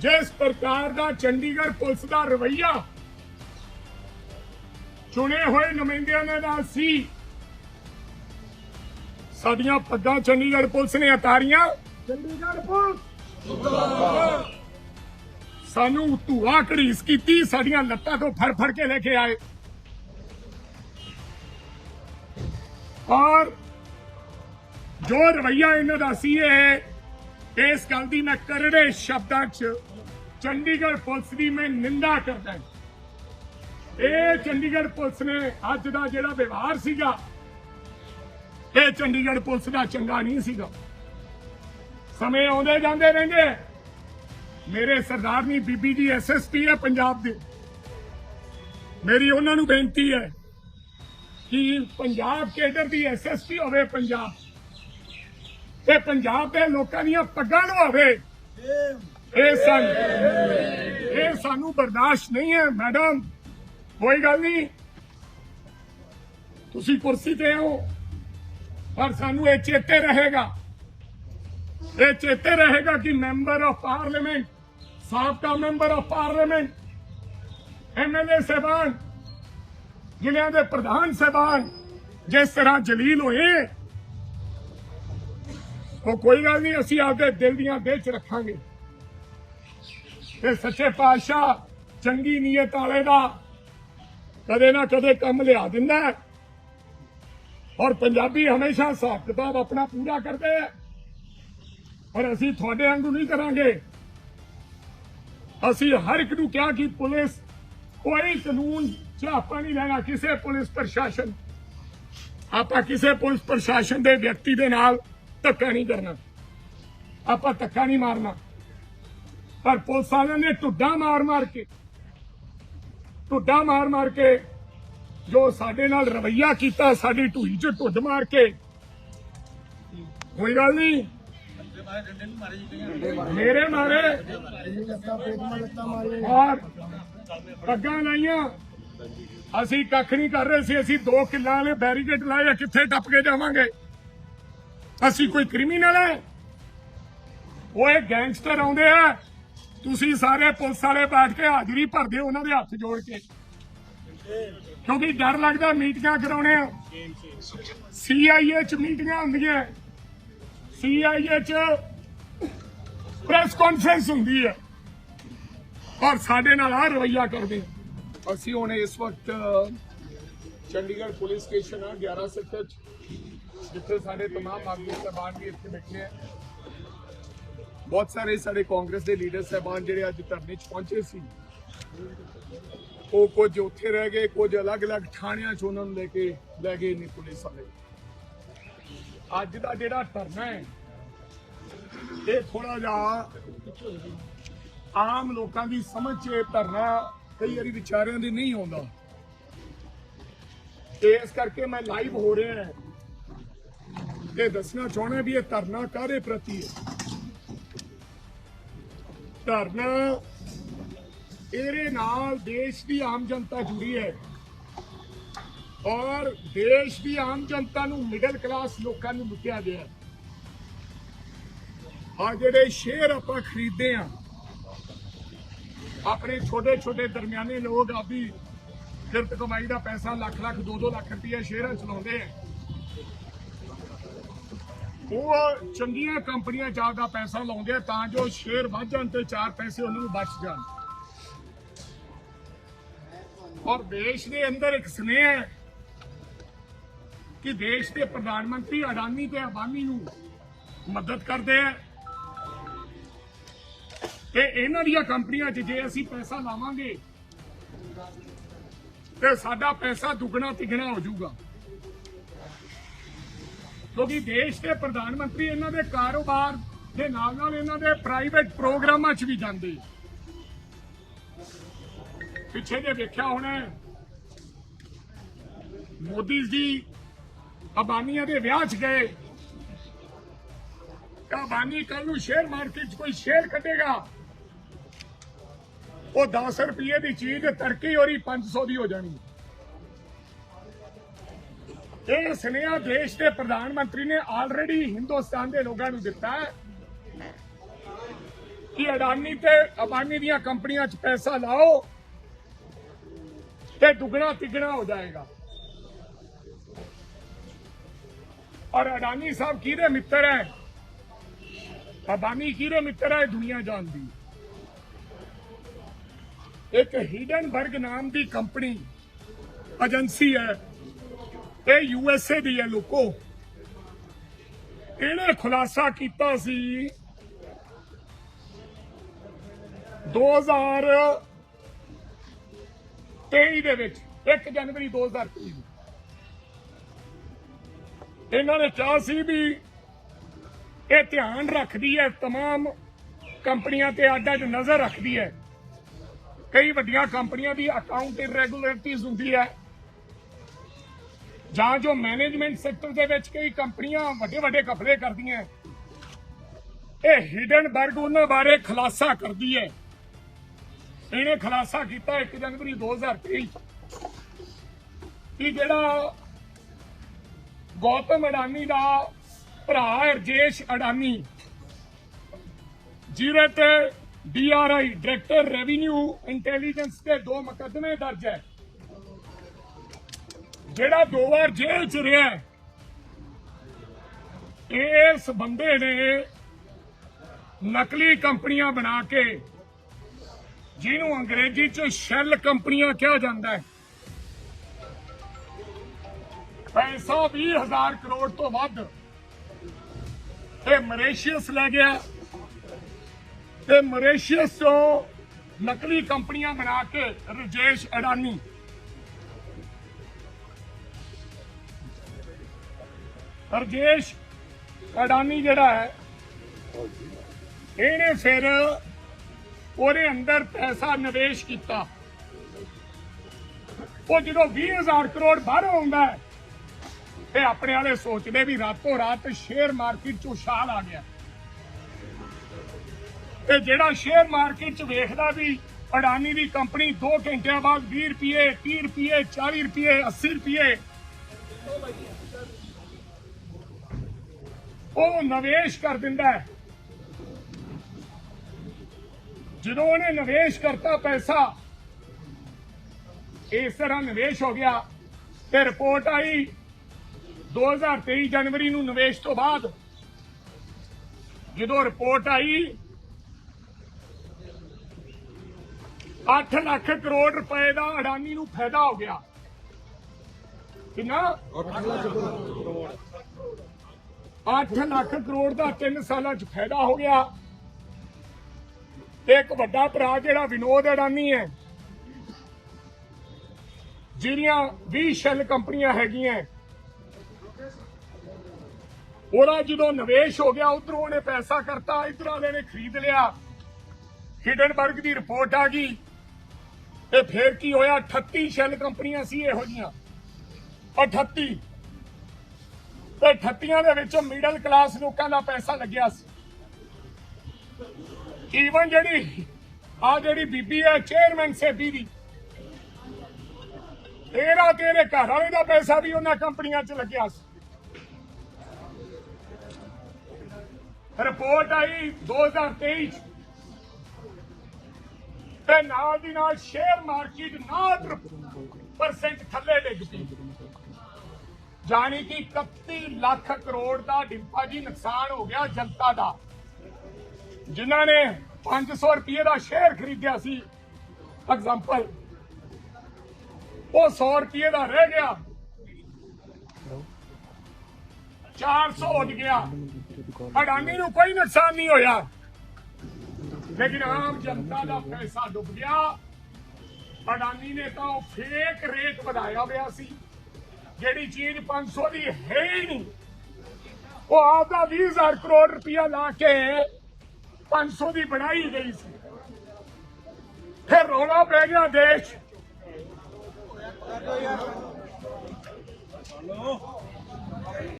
ਜਿਸ ਪ੍ਰਕਾਰ ਦਾ ਚੰਡੀਗੜ੍ਹ ਪੁਲਿਸ ਦਾ ਰਵਈਆ ਚੁਣੇ ਹੋਏ ਨੁਮਾਇੰਦਿਆਂ ਦੇ ਨਾਲ ਸੀ, ਸਾਡੀਆਂ ਪੱਗਾਂ ਚੰਡੀਗੜ੍ਹ ਪੁਲਿਸ ਨੇ ਉਤਾਰੀਆਂ। ਚੰਡੀਗੜ੍ਹ ਪੁਲਿਸ! ਸਾਨੂੰ ਧੂਆ ਘੜੀਸ ਕੀਤੀ, ਸਾਡੀਆਂ ਲੱਤਾਂ ਤੋਂ ਫੜ ਫੜ ਕੇ ਲੈ ਕੇ ਆਏ। ਔਰ ਜੋ ਰਵਈਆ ਇਹਨਾਂ ਦਾ ਸੀ ਇਹ, ਇਸ ਗੱਲ ਦੀ ਮੈਂ ਕਰੜੇ ਸ਼ਬਦਾਂ 'ਚ ਚੰਡੀਗੜ੍ਹ ਪੁਲਿਸ ਦੀ ਮੈਂ ਨਿੰਦਾ ਕਰਦਾ ਇਹ ਚੰਡੀਗੜ੍ਹ ਪੁਲਿਸ ਨੇ ਅੱਜ ਦਾ ਜਿਹੜਾ ਵਿਵਹਾਰ ਸੀਗਾ, ਇਹ ਚੰਡੀਗੜ੍ਹ ਪੁਲਿਸ ਦਾ ਚੰਗਾ ਨਹੀਂ ਸੀਗਾ। ਸਮੇਂ ਆਉਂਦੇ ਜਾਂਦੇ ਰਹਿੰਦੇ ਮੇਰੇ ਸਰਦਾਰਨੀ ਬੀਬੀ ਜੀ ਐਸਐਸਪੀ ਹੈ ਪੰਜਾਬ ਦੇ। ਮੇਰੀ ਉਹਨਾਂ ਨੂੰ ਬੇਨਤੀ ਹੈ ਕਿ ਪੰਜਾਬ ਕੇਡਰ ਦੀ ਐਸਐਸਪੀ ਹੋਵੇ ਪੰਜਾਬ, ਤੇ ਪੰਜਾਬ ਦੇ ਲੋਕਾਂ ਦੀਆਂ ਪੱਗਾਂ ਲਵਾਵੇ ਇਹ ਸਨ ਇਹ ਸਾਨੂੰ ਬਰਦਾਸ਼ਤ ਨਹੀਂ ਹੈ, ਮੈਡਮ। ਕੋਈ ਗੱਲ ਨਹੀਂ। ਤੁਸੀਂ ਕੁਰਸੀ ਤੇ ਹੋ ਪਰ ਸਾਨੂੰ ਇਹ ਚੇਤੇ ਰਹੇਗਾ। ਇਹ ਚੇਤੇ ਰਹੇਗਾ ਕਿ ਮੈਂਬਰ ਆਫ ਪਾਰਲੀਮੈਂਟ, ਸਾਬਕਾ ਮੈਂਬਰ ਆਫ ਪਾਰਲੀਮੈਂਟ ਐਮਐਲਏ ਸਹਿਬਾਨ ਜ਼ਿਲ੍ਹਿਆਂ ਦੇ ਪ੍ਰਧਾਨ ਸਹਿਬਾਨ ਜਿਸ ਤਰ੍ਹਾਂ ਜਲੀਲ ਹੋਏ, ਉਹ ਕੋਈ ਗੱਲ ਨਹੀਂ, ਅਸੀਂ ਆਪਦੇ ਦਿਲ ਦੀਆਂ ਦਿਲ 'ਚ ਰੱਖਾਂਗੇ। ਤੇ ਸੱਚੇ ਪਾਤਸ਼ਾਹ ਚੰਗੀ ਨੀਅਤ ਵਾਲੇ ਦਾ ਕਦੇ ਨਾ ਕਦੇ ਕੰਮ ਲਿਆ ਦਿੰਦਾ ਹੈ। ਔਰ ਪੰਜਾਬੀ ਹਮੇਸ਼ਾ ਹਿਸਾਬ ਕਿਤਾਬ ਆਪਣਾ ਪੂਰਾ ਕਰਦੇ ਹੈ। ਔਰ ਅਸੀਂ ਤੁਹਾਡੇ ਵਾਂਗੂ ਨਹੀਂ ਕਰਾਂਗੇ। ਅਸੀਂ ਹਰ ਇੱਕ ਨੂੰ ਕਿਹਾ ਕਿ ਪੁਲਿਸ ਕੋਈ ਕਾਨੂੰਨ ਚ ਆਪਾਂ ਨਹੀਂ ਲੈਣਾ, ਕਿਸੇ ਪੁਲਿਸ ਪ੍ਰਸ਼ਾਸਨ। ਆਪਾਂ ਕਿਸੇ ਪੁਲਿਸ ਪ੍ਰਸ਼ਾਸਨ ਦੇ ਵਿਅਕਤੀ ਦੇ ਨਾਲ ਧੱਕਾ ਨਹੀਂ ਕਰਨਾ। ਆਪਾਂ ਧੱਕਾ ਨਹੀਂ ਮਾਰਨਾ। ਪਰ ਪੁਲਿਸ ਵਾਲਿਆਂ ਨੇ ਢੁੱਡਾ ਮਾਰ ਮਾਰ ਕੇ, ਢੁੱਡਾ ਮਾਰ ਮਾਰ ਕੇ ਜੋ ਸਾਡੇ ਨਾਲ ਰਵਈਆ ਕੀਤਾ, ਸਾਡੀ ਢੂਈ 'ਚ ਢੁੱਡ ਮਾਰ ਕੇ। ਕੋਈ ਗੱਲ ਨਹੀਂ। ਮੇਰੇ ਮਾਰੇ। ਔਰ ਪੱਗਾਂ ਲਾਈਆਂ। ਅਸੀਂ ਕੱਖ ਨਹੀਂ ਕਰ ਰਹੇ ਸੀ, ਅਸੀਂ ਦੋ ਕਿੱਲਾਂ ਵਾਲੇ ਬੈਰੀਕੇਡ ਲਾਏ ਕਿੱਥੇ ਟੱਪ ਕੇ ਜਾਵਾਂਗੇ? ਅਸੀਂ ਕੋਈ ਕ੍ਰਿਮੀਨਲ ਹੈ ਉਹ ਇਹ ਗੈਂਗਸਟਰ ਆਉਂਦੇ ਆ। ਤੁਸੀਂ ਸਾਰੇ ਪੁਲਿਸ ਵਾਲੇ ਬੈਠ ਕੇ ਹਾਜ਼ਰੀ ਭਰਦੇ ਹੋ ਉਹਨਾਂ ਦੇ ਹੱਥ ਜੋੜ ਕੇ ਕਿਉਂਕਿ ਡਰ ਲੱਗਦਾ ਮੀਟਿੰਗਾਂ ਕਰਾਉਣੇ ਆ ਸੀਆਈਏ ਚ ਮੀਟਿੰਗਾਂ ਹੁੰਦੀਆਂ ਸੀਆਈਏ ਚ ਪ੍ਰੈਸ ਕਾਨਫਰੰਸ ਹੁੰਦੀ ਹੈ ਔਰ ਸਾਡੇ ਨਾਲ ਆ ਰਵਈਆ ਕਰਦੇ ਆ। ਅਸੀਂ ਹੁਣ ਇਸ ਵਕਤ ਚੰਡੀਗੜ੍ਹ ਪੁਲਿਸ ਸਟੇਸ਼ਨ ਆ 11 ਸੈਕਟਰ ਚ ਜਿੱਥੇ ਸਾਡੇ तमाम ਆਗੂ ਸਾਹਿਬਾਨ ਵੀ ਇੱਥੇ ਬੈਠੇ ਆ ਬਹੁਤ ਸਾਰੇ ਸਾਡੇ ਕਾਂਗਰਸ ਦੇ ਲੀਡਰ ਸਾਹਿਬਾਨ ਜਿਹੜੇ ਅੱਜ ਧਰਨੇ 'ਚ ਪਹੁੰਚੇ ਸੀ। ਉਹ ਕੁਝ ਉੱਥੇ ਰਹਿ ਗਏ, ਕੁਝ ਅਲੱਗ-ਅਲੱਗ ਥਾਣਿਆਂ 'ਚ ਉਹਨਾਂ ਨੂੰ ਲੈ ਕੇ, ਲੈ ਗਏ ਨੇ ਪੁਲਿਸ ਵਾਲੇ। ਅੱਜ ਦਾ ਜਿਹੜਾ ਧਰਨਾ ਹੈ, ਇਹ ਥੋੜਾ ਜਿਹਾ ਆਮ ਲੋਕਾਂ ਦੀ ਸਮਝ 'ਚ ਧਰਨਾ ਕਈ ਵਾਰੀ ਵਿਚਾਰਿਆਂ ਦੇ ਨਹੀਂ ਆਉਂਦਾ। ਇਸ ਕਰਕੇ ਮੈਂ ਲਾਈਵ ਹੋ ਰਿਹਾ ਹਾਂ। ਤੇ ਦੱਸਣਾ ਚਾਹੁੰਦਾ ਵੀ ਇਹ ਧਰਨਾ ਕਾਹਦੇ ਪ੍ਰਤੀ ਹੈ? ਧਰਨਾ ਇਹਦੇ ਨਾਲ ਦੇਸ਼ ਦੀ ਆਮ ਜਨਤਾ ਜੁੜੀ ਹੈ। ਔਰ ਦੇਸ਼ ਦੀ ਆਮ ਜਨਤਾ ਨੂੰ ਮਿਡਲ ਕਲਾਸ ਲੋਕਾਂ ਨੂੰ ਲੁੱਟਿਆ ਗਿਆ। ਆ ਜਿਹੜੇ ਸ਼ੇਅਰ ਆਪਾਂ ਖਰੀਦਦੇ ਆ ਆਪਣੇ ਛੋਟੇ ਛੋਟੇ ਦਰਮਿਆਨੇ ਲੋਕ ਆਪਦੀ ਕਿਰਤ ਕਮਾਈ ਦਾ ਪੈਸਾ ਲੱਖ ਲੱਖ 2-2 ਲੱਖ ਰੁਪਏ ਸ਼ੇਅਰਾਂ ਚਲਾਉਂਦੇ ਲਾਉਂਦੇ ਆ। ਉਹ ਚੰਗੀਆਂ ਕੰਪਨੀਆਂ ਚ ਆਪਦਾ ਪੈਸਾ ਲਾਉਂਦੇ ਆ ਤਾਂ ਜੋ ਸ਼ੇਅਰ ਵੱਧ ਜਾਣ ਤੇ ਚਾਰ ਪੈਸੇ ਉਹਨਾਂ ਨੂੰ ਬਚ ਜਾਣ। ਔਰ ਦੇਸ਼ ਦੇ ਅੰਦਰ ਇੱਕ ਸਨੇਹ ਹੈ ਕਿ ਦੇਸ਼ ਦੇ ਪ੍ਰਧਾਨ ਮੰਤਰੀ ਅਡਾਨੀ ਤੇ ਅਬਾਨੀ ਨੂੰ ਮਦਦ ਕਰਦੇ ਆ ਤੇ ਇਹਨਾਂ ਦੀਆਂ ਕੰਪਨੀਆਂ 'ਚ ਜੇ ਅਸੀਂ ਪੈਸਾ ਲਾਵਾਂਗੇ ਤੇ ਸਾਡਾ ਪੈਸਾ ਦੁੱਗਣਾ ਤਿੱਗਣਾ ਹੋ ਜਾਊਗਾ। ਕਿਉਂਕਿ ਦੇਸ਼ ਦੇ ਪ੍ਰਧਾਨ ਮੰਤਰੀ ਇਹਨਾਂ ਦੇ ਕਾਰੋਬਾਰ ਦੇ ਨਾਲ ਨਾਲ ਇਹਨਾਂ ਦੇ ਪ੍ਰਾਈਵੇਟ ਪ੍ਰੋਗਰਾਮਾਂ 'ਚ ਵੀ ਜਾਂਦੇ। ਪਿੱਛੇ ਜੇ ਵੇਖਿਆ ਹੋਣਾ, ਮੋਦੀ ਜੀ ਅਬਾਨੀਆਂ ਦੇ ਵਿਆਹ 'ਚ ਗਏ। ਅਬਾਨੀ ਕੱਲ ਨੂੰ ਸ਼ੇਅਰ ਮਾਰਕੀਟ 'ਚ ਕੋਈ ਸ਼ੇਅਰ ਕੱਢੇਗਾ ਉਹ 10 ਰੁਪਏ ਦੀ ਚੀਜ਼, ਤੜਕੇ ਹੋਰੀ 500 ਦੀ ਹੋ ਜਾਣੀ। ਇਹ ਸੁਨੇਹਾ ਦੇਸ਼ ਦੇ ਪ੍ਰਧਾਨ ਮੰਤਰੀ ਨੇ ਆਲਰੇਡੀ ਹਿੰਦੁਸਤਾਨ ਦੇ ਲੋਕਾਂ ਨੂੰ ਦਿੱਤਾ ਹੈ ਕਿ ਅਡਾਨੀ ਤੇ ਅਬਾਨੀ ਦੀਆਂ ਕੰਪਨੀਆਂ 'ਚ ਪੈਸਾ ਲਾਓ ਤੇ ਦੁੱਗਣਾ ਤਿੱਗਣਾ ਹੋ ਜਾਏਗਾ। ਔਰ ਅਡਾਨੀ ਸਾਹਿਬ ਕਿਹਦੇ ਮਿੱਤਰ ਹੈ? ਅਬਾਨੀ ਕਿਹਦੇ ਮਿੱਤਰ ਹੈ ਇਹ ਦੁਨੀਆ ਜਾਣਦੀ? ਇੱਕ ਹੀਡਨਬਰਗ ਨਾਮ ਦੀ ਕੰਪਨੀ, ਏਜੰਸੀ ਹੈ। ਇਹ ਯੂ ਐਸ ਏ ਦੀ ਹੈ ਲੋਕੋ ਇਹਨੇ ਖੁਲਾਸਾ ਕੀਤਾ ਸੀ 2023 ਦੇ ਵਿੱਚ 1 ਜਨਵਰੀ 2023 ਨੂੰ ਇਹਨਾਂ ਨੇ ਕਿਹਾ ਸੀ ਵੀ ਇਹ ਧਿਆਨ ਰੱਖਦੀ ਹੈ तमाम ਕੰਪਨੀਆਂ ਤੇ ਅੱਡ ਅੱਡ ਨਜ਼ਰ ਰੱਖਦੀ ਹੈ ਕਈ ਵੱਡੀਆਂ ਕੰਪਨੀਆਂ ਦੀ ਅਕਾਊਂਟ ਇਰੈਗੂਲਰਿਟੀਜ਼ ਹੁੰਦੀ ਹੈ ਜਾਂ ਜੋ ਮੈਨੇਜਮੈਂਟ ਸੈਕਟਰ ਦੇ ਵਿੱਚ ਕਈ ਕੰਪਨੀਆਂ ਵੱਡੇ ਵੱਡੇ ਕਪੜੇ ਕਰਦੀਆਂ। ਇਹ ਹਿਡਨਬਰਗ ਉਹਨਾਂ ਬਾਰੇ ਖੁਲਾਸਾ ਕਰਦੀ ਹੈ। ਇਹਨੇ ਖੁਲਾਸਾ ਕੀਤਾ 1 ਜਨਵਰੀ 2023 ਕਿ ਜਿਹੜਾ ਗੌਤਮ ਅਡਾਨੀ ਦਾ ਭਰਾ ਰਜੇਸ਼ ਅਡਾਨੀ। ਜਿਹਦੇ ਤੇ ਡੀਆਰਆਈ ਡਾਇਰੈਕਟਰ ਰੈਵਨਿਊ ਇੰਟੈਲੀਜੈਂਸ ਦੇ ਦੋ ਮੁਕੱਦਮੇ ਦਰਜ ਹੈ। ਜਿਹੜਾ ਦੋ ਵਾਰ ਜੇਲ੍ਹ ਚ ਰਿਹਾ ਇਸ ਬੰਦੇ ਨੇ ਨਕਲੀ ਕੰਪਨੀਆਂ ਬਣਾ ਕੇ ਜਿਹਨੂੰ ਅੰਗਰੇਜ਼ੀ ਚ ਸ਼ੈਲ ਕੰਪਨੀਆਂ ਕਿਹਾ ਜਾਂਦਾ ਹੈ, ਪੈਸਾ 20000 ਕਰੋੜ ਤੋਂ ਵੱਧ ਇਹ ਮਰੇਸ਼ੀਅਸ ਲੈ ਗਿਆ ਤੇ ਮਰੇਸ਼ੀਅਸ ਤੋਂ ਨਕਲੀ ਕੰਪਨੀਆਂ ਬਣਾ ਕੇ ਰਜੇਸ਼ ਅਡਾਨੀ ਰਜੇਸ਼ ਅਡਾਨੀ ਜਿਹੜਾ ਹੈ, ਇਹਨੇ ਫਿਰ ਉਹਦੇ ਅੰਦਰ ਪੈਸਾ ਨਿਵੇਸ਼ ਕੀਤਾ। ਉਹ ਜਦੋਂ 20000 ਕਰੋੜ ਬਾਹਰੋਂ ਆਉਂਦਾ ਹੈ, ਇਹ ਆਪਣੇ ਵਾਲੇ ਸੋਚਦੇ ਵੀ ਰਾਤੋਂ ਰਾਤ ਸ਼ੇਅਰ ਮਾਰਕੀਟ ਚ ਉਛਾਲ ਆ ਗਿਆ। ਤੇ ਜਿਹੜਾ ਸ਼ੇਅਰ ਮਾਰਕੀਟ ਚ ਵੇਖਦਾ ਵੀ ਅਡਾਨੀ ਦੀ ਕੰਪਨੀ 2 ਘੰਟਿਆਂ ਬਾਅਦ 20 ਰੁਪਏ 30 ਰੁਪਏ 40 ਰੁਪਏ 80 ਰੁਪਏ ਉਹ ਨਿਵੇਸ਼ ਕਰ ਦਿੰਦਾ ਹੈ। ਜਦੋਂ ਉਹਨੇ ਨਿਵੇਸ਼ ਕਰਤਾ ਪੈਸਾ, ਇਸ ਤਰ੍ਹਾਂ ਨਿਵੇਸ਼ ਹੋ ਗਿਆ। ਤੇ ਰਿਪੋਰਟ ਆਈ 2023 ਜਨਵਰੀ ਨੂੰ ਨਿਵੇਸ਼ ਤੋਂ ਬਾਅਦ। ਜਦੋਂ ਰਿਪੋਰਟ ਆਈ 8 ਲੱਖ ਕਰੋੜ ਰੁਪਏ ਦਾ ਅਡਾਨੀ ਨੂੰ ਫਾਇਦਾ ਹੋ ਗਿਆ। ਕਿੰਨਾ? 8 ਲੱਖ ਕਰੋੜ। ਅੱਠ ਲੱਖ ਕਰੋੜ ਦਾ 3 ਸਾਲਾਂ ਚ ਫਾਇਦਾ ਹੋ ਗਿਆ। ਤੇ ਇੱਕ ਵੱਡਾ ਭਰਾ ਜਿਹੜਾ ਵਿਨੋਦ ਅਡਾਨੀ ਹੈ ਜਿਹੜੀਆਂ 20 ਸ਼ੈਲ ਕੰਪਨੀਆਂ ਹੈਗੀਆਂ। ਉਹਦਾ ਜਦੋਂ ਨਿਵੇਸ਼ ਹੋ ਗਿਆ, ਉਧਰੋਂ ਉਹਨੇ ਪੈਸਾ ਕਰਤਾ, ਇਧਰ ਵਾਲੇ ਨੇ ਖਰੀਦ ਲਿਆ। ਹਿਡਨਬਰਗ ਦੀ ਰਿਪੋਰਟ ਆ ਗਈ। ਤੇ ਫੇਰ ਕੀ ਹੋਇਆ? 38 ਸ਼ੈਲ ਕੰਪਨੀਆਂ ਸੀ ਇਹੋ ਜੀਆਂ 38 ਤੇ 38 ਦੇ ਵਿੱਚ ਮਿਡਲ ਕਲਾਸ ਲੋਕਾਂ ਦਾ ਪੈਸਾ ਲੱਗਿਆ ਸੀ। ਈਵਨ ਜਿਹੜੀ ਆ ਜਿਹੜੀ ਬੀਬੀ ਹੈ ਚੇਅਰਮੈਨ ਸੇਬੀ ਦੀ। ਤੇਰਾ ਤੇਰੇ ਘਰ ਵਾਲੇ ਦਾ ਪੈਸਾ ਵੀ ਉਹਨਾਂ ਕੰਪਨੀਆਂ 'ਚ ਲੱਗਿਆ ਸੀ। ਰਿਪੋਰਟ ਆਈ 2023 'ਚ। ਤੇ ਨਾਲ ਦੀ ਨਾਲ ਸ਼ੇਅਰ ਮਾਰਕੀਟ 9% ਥੱਲੇ ਡਿੱਗ ਪਈ। ਜਾਣੀ ਕਿ 31 ਲੱਖ ਕਰੋੜ ਦਾ ਡਿੰਪਾ ਜੀ ਨੁਕਸਾਨ ਹੋ ਗਿਆ ਜਨਤਾ ਦਾ। ਜਿਨ੍ਹਾਂ ਨੇ 500 ਰੁਪਏ ਦਾ ਸ਼ੇਅਰ ਖਰੀਦਿਆ ਸੀ ਐਗਜ਼ਾਮਪਲ ਉਹ 100 ਰੁਪਏ ਦਾ ਰਹਿ ਗਿਆ। 400 ਹੋ ਗਿਆ। ਅਡਾਨੀ ਨੂੰ ਕੋਈ ਨੁਕਸਾਨ ਨਹੀਂ ਹੋਇਆ। ਲੇਕਿਨ ਆਮ ਜਨਤਾ ਦਾ ਪੈਸਾ ਡੁੱਬ ਗਿਆ। ਅਡਾਨੀ ਨੇ ਤਾਂ ਉਹ ਫੇਕ ਰੇਟ ਵਧਾਇਆ ਹੋਇਆ ਸੀ। ਜਿਹੜੀ ਚੀਜ਼ 500 ਦੀ ਹੈ ਹੀ ਨਹੀਂ। ਉਹ ਆਪਦਾ 20000 ਕਰੋੜ ਰੁਪਇਆ ਲਾ ਕੇ 500 ਦੀ ਬਣਾਈ ਗਈ ਸੀ। ਫਿਰ ਰੌਲਾ ਪੈ ਗਿਆ ਦੇਸ਼।